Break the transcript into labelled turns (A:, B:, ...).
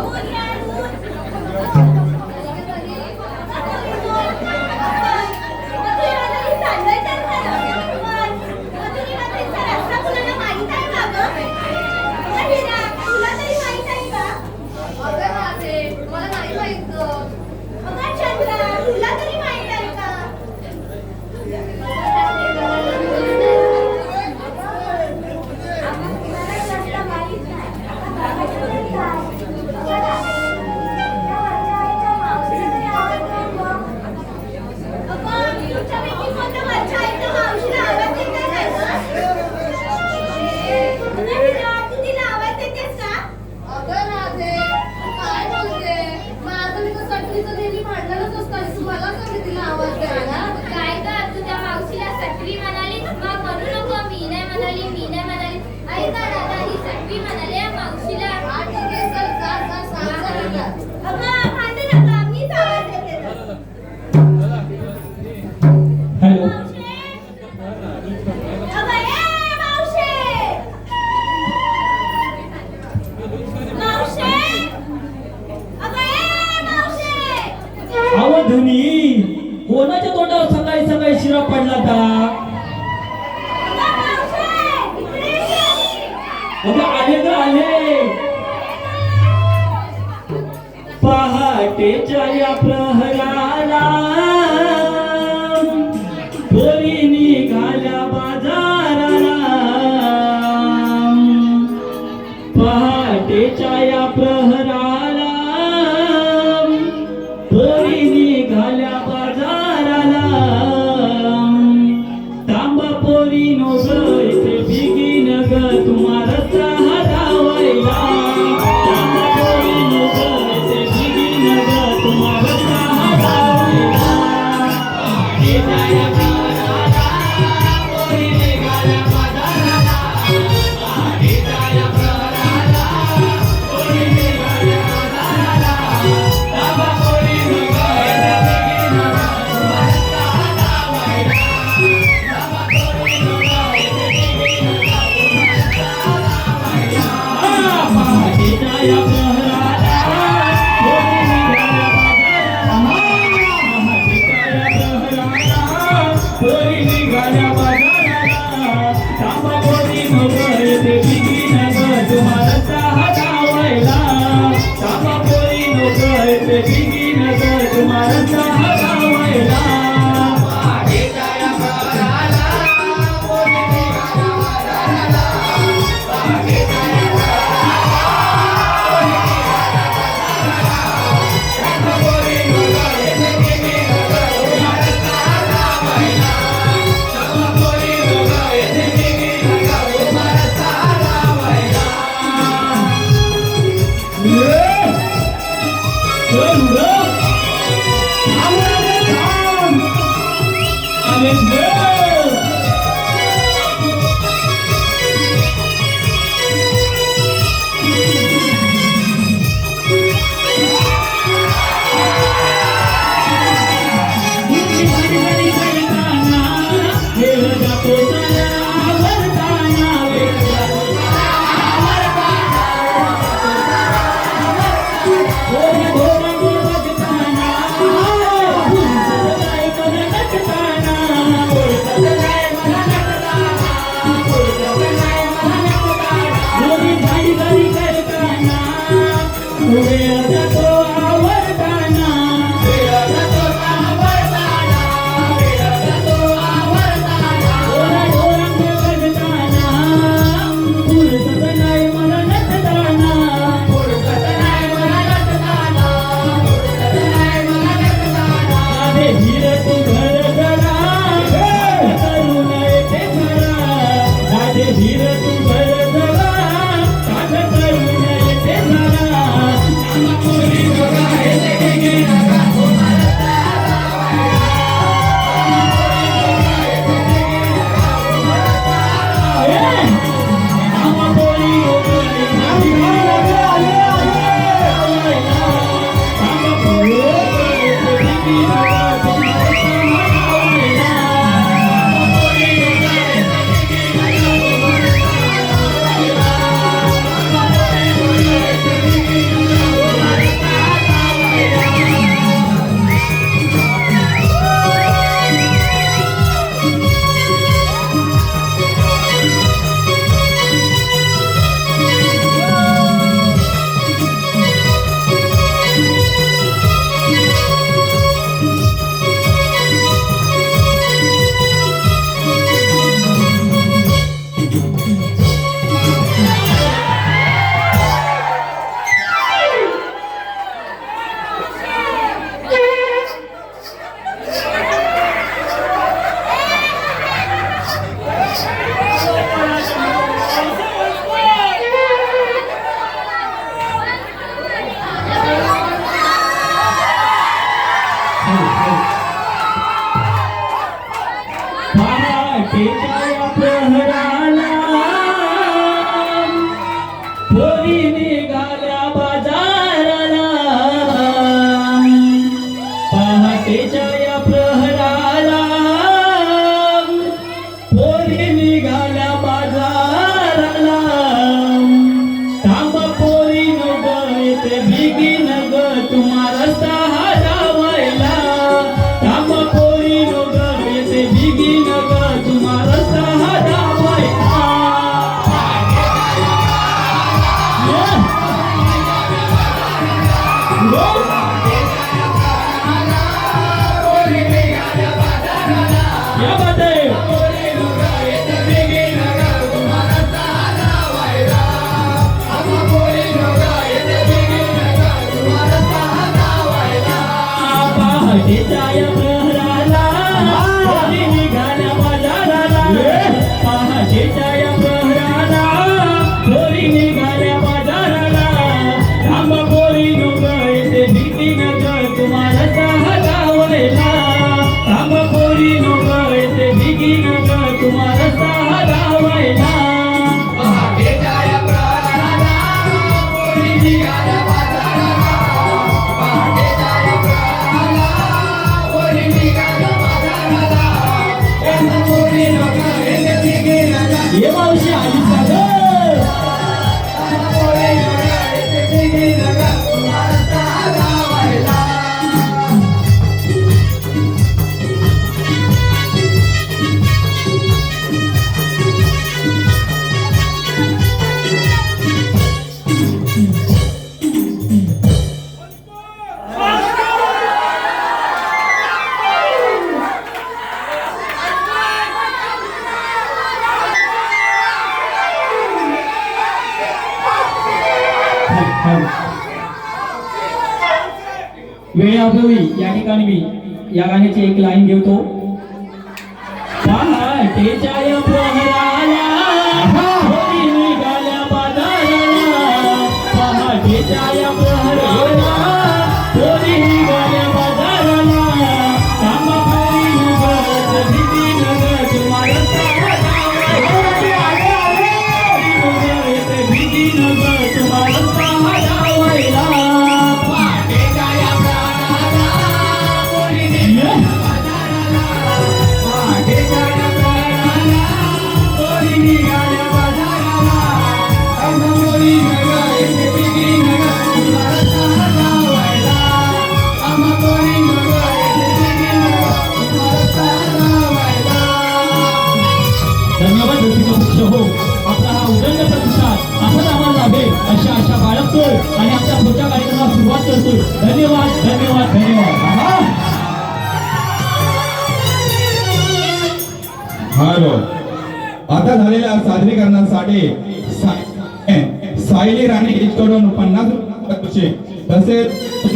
A: Go again.
B: अगं आले तर
C: आले पहाटेच्या या प्रहराला घरी निघाल्या बाजाराला. पहाटेच्या या प्रहराला direito Thank you. Yeah. Yeah, वेळाभवी या ठिकाणी मी या गाण्याची एक लाईन घेतो पहाटेच्या आणि आमच्या पुढच्या कार्यक्रमाला सुरुवात करतो धन्यवाद धन्यवाद धन्यवाद.
D: हॅलो आता झालेल्या सादरीकरणासाठी सायली राणे इतकडून पन्नास तसेच